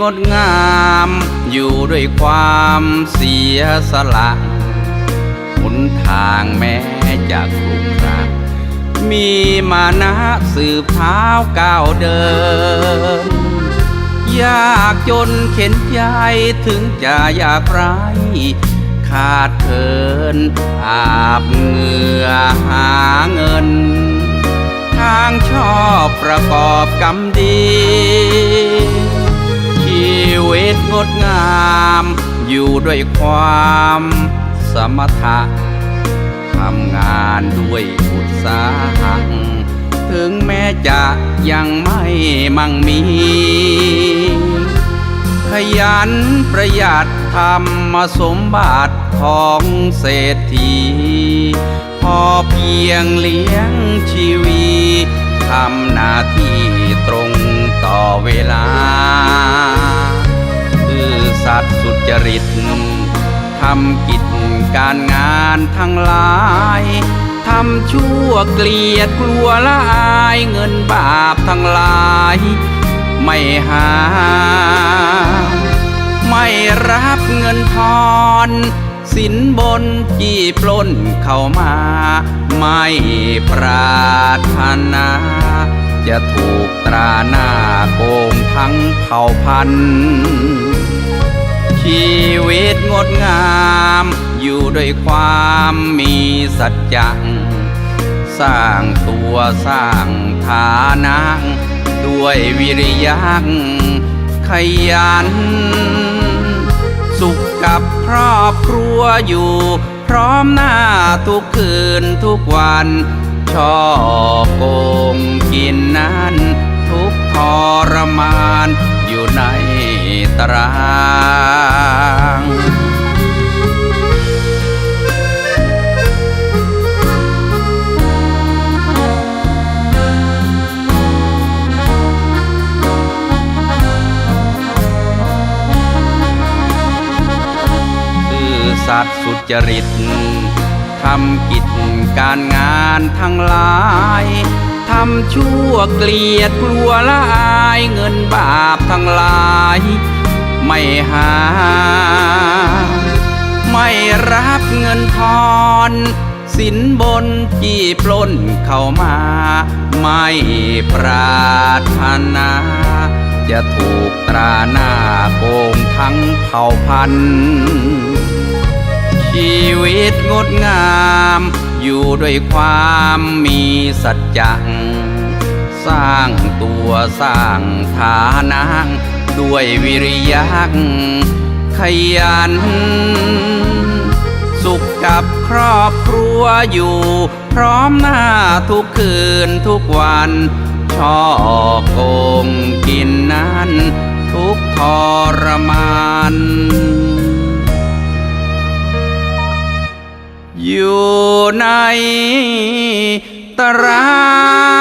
งดงาม อยู่ด้วยความเสียสละหนทางแม้จะขรุขระมีมานะสืบเท้าก้าวเดิน ยากจนเข็นใจถึงจะอยากไรขาดเคินอาบเหงื่อหาเงิน ทางชอบประกอบกรรมดี งดงาม อยู่ด้วยความสมถะทำงานด้วยอุตสาหะถึงแม้จะยังไม่มั่งมี ขยันประหยัดทำมาสมบัติของเศรษฐี พอเพียงเลี้ยงชีวีทำหน้าที่ จริตทำกิจการงานทั้งหลายทำชั่วเกลียดกลัวละอายเงินบาปทั้งหลาย ไม่หา ไม่รับเงินทอนสินบนจี้ปล้นเข้ามา ไม่ปรารถนา จะถูกตราหน้าโกงทั้งเผ่าพันธุ์ ชีวิตงดงาม อยู่ด้วยความมีสัจจะสร้างตัวสร้างฐานะด้วยวิริยะขยัน สุขกับครอบครัวอยู่ พร้อมหน้าทุกคืนทุกวัน ชอบโกงกินนั้น ทุกทรมานอยู่ใน ตารางซื่อสัตย์สุจริตทำกิจการงานทั้งหลาย ทำชั่วเกลียดกลัวละอายเงินบาปทั้งหลาย ไม่หา ไม่รับเงินทอนสินบนจี้ปล้นเข้ามา ไม่ปรารถนา จะถูกตราหน้าโกงทั้งเผ่าพันธุ์ชีวิตงดงาม อยู่ด้วยความมีสัจจะสร้างตัวสร้างฐานะด้วยวิริยะขยัน สุขกับครอบครัวอยู่ พร้อมหน้าทุกคืนทุกวันชอบโกงกินนั้นทุกทรมานอยู่ ตรา